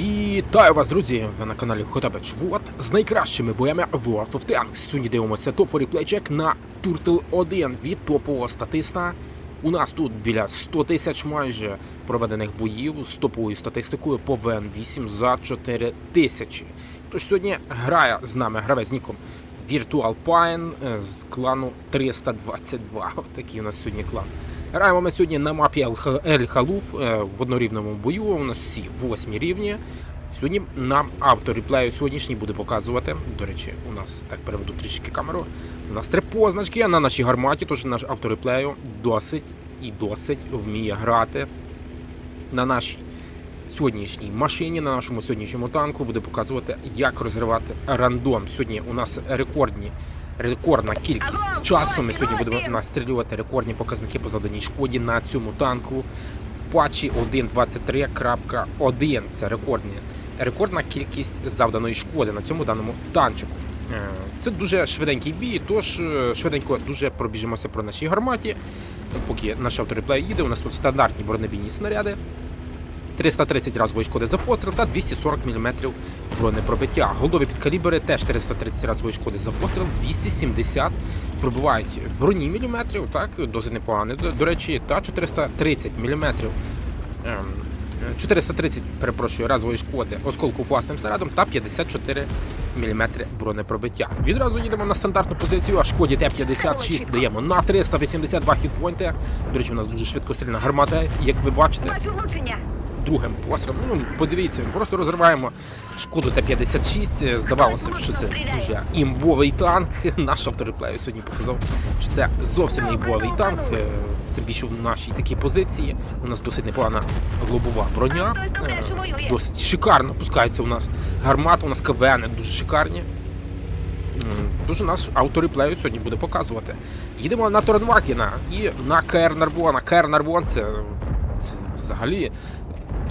Вітаю вас, друзі! Ви на каналі Хотабич Вот з найкращими боями World of Tanks. Сьогодні дивимося топ реплейчек на Turtle 1 від топового статиста. У нас тут біля 100 тисяч майже проведених боїв з топовою статистикою по ВН8 за 4 тисячі. Тож сьогодні грає з нами гравець ніком Virtual Pine е, з клану 322. Ось такий у нас сьогодні клан. Граємо ми сьогодні на мапі Ель Халуф е, в однорівному бою. У нас всі восьмі рівні. Сьогодні нам автор реплею сьогоднішній буде показувати. До речі, у нас так переведу трішки камеру. У нас три позначки на нашій гарматі, тож наш автор реплею досить і досить вміє грати на нашій сьогоднішній машині, на нашому сьогоднішньому танку буде показувати, як розривати рандом. Сьогодні у нас рекордні. Рекордна кількість часу. Ми сьогодні будемо настрілювати рекордні показники по заданій шкоді на цьому танку в патчі 1.23.1. Це рекордні, рекордна кількість завданої шкоди на цьому даному танчику. Е, Це дуже швиденький бій, тож е, швиденько дуже пробіжимося про нашій гарматі. Поки наш автореплей їде, у нас тут стандартні бронебійні снаряди. 330 разової шкоди за постріл та 240 мм бронепробиття. Голдові підкалібри теж 330 разової шкоди за постріл, 270 пробивають броні міліметрів, так, досить непогані, до, до речі, та 430 мм. 430, перепрошую, разової шкоди осколку власним снарядом та 54 мм бронепробиття. Відразу їдемо на стандартну позицію, а шкоді Т-56 даємо на 382 хітпойнти. До речі, у нас дуже швидкострільна гармата, як ви бачите Бачу влучення. Другим пострілом. Ну, подивіться, просто розриваємо шкоду Т-56. Здавалося б, що це дуже імбовий танк. Наш автореплею сьогодні показав, що це зовсім не імбовий танк. Тим більше в нашій такій позиції. У нас досить непогана лобова броня. Е. Досить шикарно пускається у нас гармата, у нас КВН дуже шикарні. Дуже наш автореплею сьогодні буде показувати. Їдемо на Торнвакіна і на КР Нарвона. КР Нарвон це, це взагалі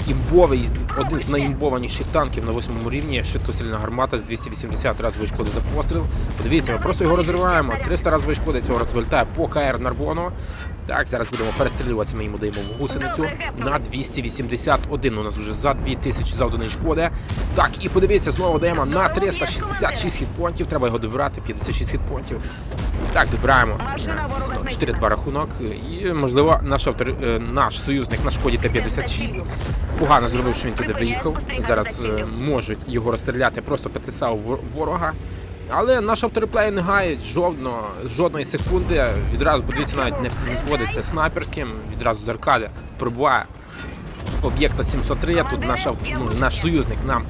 імбовий, один з найімбованіших танків на восьмому рівні. Швидкострільна гармата з 280 разів шкоди за постріл. Подивіться, ми просто його розриваємо. 300 разів шкоди цього раз по КР Нарвону. Так, зараз будемо перестрілюватися, ми йому даємо в гусеницю на 281. У нас вже за 2000 завданої шкоди. Так, і подивіться, знову даємо на 366 хітпонтів. Треба його добирати, 56 хітпонтів. Так, добираємо. Машина Е, ворога звісно, знищена. 4-2 рахунок. І, можливо, наш, автор, е, наш союзник на шкоді Т-56 погано зробив, що він туди виїхав. Зараз е, можуть його розстріляти, просто вор- ворога. Але наш автореплей не гають жодно, жодної секунди. Відразу, подивіться, навіть не, зводиться снайперським, відразу з аркади пробуває об'єкта 703. Тут наш, ну, наш союзник нам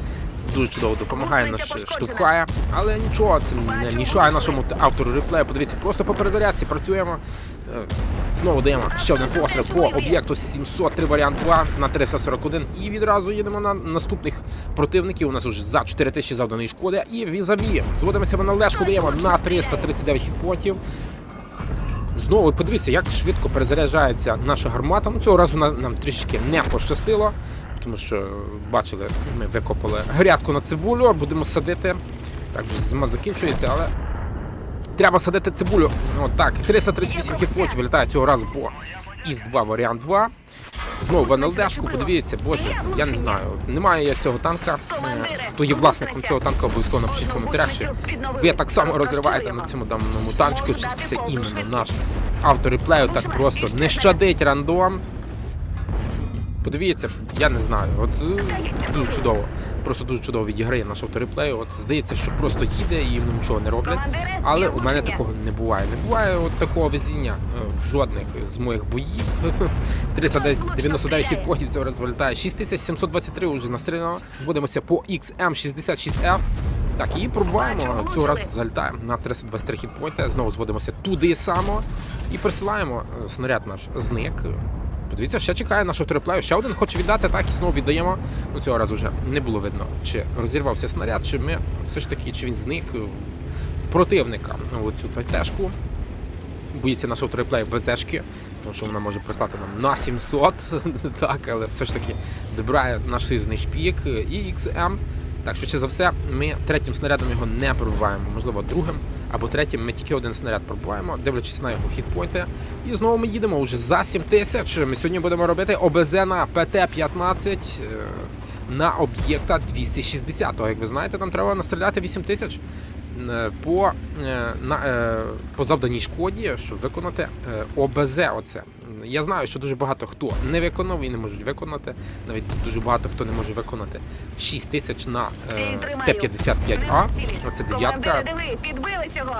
дуже чудово допомагає, нас штовхає. Але нічого, це не мішає нашому автору реплею. Подивіться, просто по перезарядці працюємо. Знову даємо ще один постріл по об'єкту 703 варіант 2 на 341. І відразу їдемо на наступних противників. У нас вже за 4000 завданої шкоди. І візаві. Зводимося ми на лешку, даємо на 339 хітпотів. Знову подивіться, як швидко перезаряджається наша гармата. Ну цього разу на- нам трішки не пощастило, тому що бачили, ми викопали грядку на цибулю, будемо садити. Так зима закінчується, але треба садити цибулю. От так, 338 хітпотів вилітає цього разу по ІС-2 варіант 2. Знову в НЛДшку, подивіться, боже, я не знаю. Немає я цього танка. Е, Хто є власником цього танка, обов'язково напишіть в коментарях, чи ви так само розриваєте на цьому даному танчику, чи це іменно наш автор реплею так просто не щадить рандом. Подивіться, я не знаю, от е, дуже чудово. Просто дуже чудово відіграє наш автореплей. От здається, що просто їде і йому нічого не роблять. Але у мене такого не буває. Не буває от такого везіння е, жодних з моїх боїв. 399 хітпотів цього раз вилітає. 6723 вже настріляно. Зводимося по XM66F. Так, і пробуваємо. Цього разу залітаємо на 323 хітпойнти. Знову зводимося туди само і присилаємо е, снаряд наш зник. Подивіться, ще чекає нашого триплею. Ще один хоче віддати, так і знову віддаємо. Ну цього разу вже не було видно, чи розірвався снаряд, чи ми все ж таки, чи він зник в противника. Оцю ПТшку. Боїться нашого триплею БЗшки, тому що вона може прислати нам на 700. так, але все ж таки добирає наш союзний шпік і XM. Так, швидше за все, ми третім снарядом його не пробиваємо, можливо, другим. Або третім ми тільки один снаряд пробуваємо, дивлячись на його хітпойнти. І знову ми їдемо вже за 7 тисяч. Ми сьогодні будемо робити ОБЗ на ПТ-15 е, на об'єкта 260. Як ви знаєте, там треба настріляти 8 тисяч по, е, на, е, по завданій шкоді, щоб виконати е, ОБЗ. Оце. Я знаю, що дуже багато хто не виконав і не можуть виконати. Навіть дуже багато хто не може виконати 6 тисяч на е, Ціль тримаю. Т-55А. Оце дев'ятка. Підбили цього.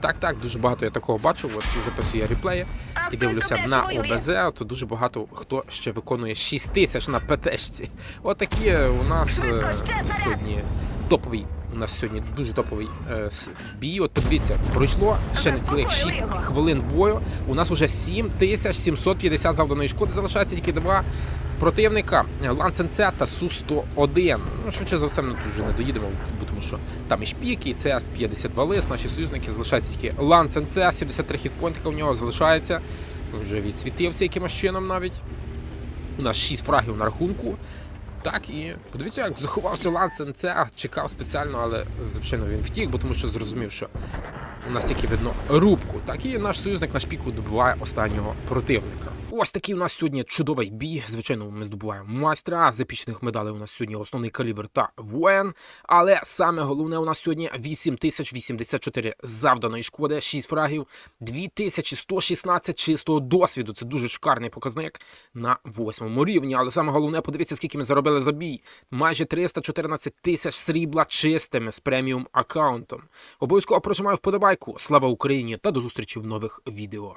Так, так, дуже багато я такого бачу. От записую я реплеї і дивлюся на. ОБЗ, то дуже багато хто ще виконує 6 тисяч на ПТшці. Отакі у нас е, сьогодні топовий. У нас сьогодні дуже топовий е, бій. От подивіться, пройшло ще не цілих 6 його. хвилин бою. У нас уже 7750 завданої шкоди. Залишається тільки два противника Ланценце та Су-101. Ну, швидше за все, ми тут вже не доїдемо, тому що там і шпіки, і cs 52 лис, наші союзники залишається тільки Ланценце, 73 хітпойнтика у нього залишається. Вже відсвітився якимось чином навіть. У нас 6 фрагів на рахунку. Так, і подивіться, як заховався Лансен. Це чекав спеціально, але звичайно він втік, бо тому що зрозумів, що у нас тільки видно рубку. Так і наш союзник на шпіку добиває останнього противника. Ось такий у нас сьогодні чудовий бій. Звичайно, ми здобуваємо майстра. З епічних медалей у нас сьогодні основний калібр та воєн. Але саме головне у нас сьогодні 8084 завданої шкоди, 6 фрагів, 2116 чистого досвіду. Це дуже шикарний показник на восьмому рівні. Але саме головне, подивіться, скільки ми заробили за бій. Майже 314 тисяч срібла чистими з преміум аккаунтом. Обов'язково прожимаю вподобайку. Слава Україні та до зустрічі в нових відео.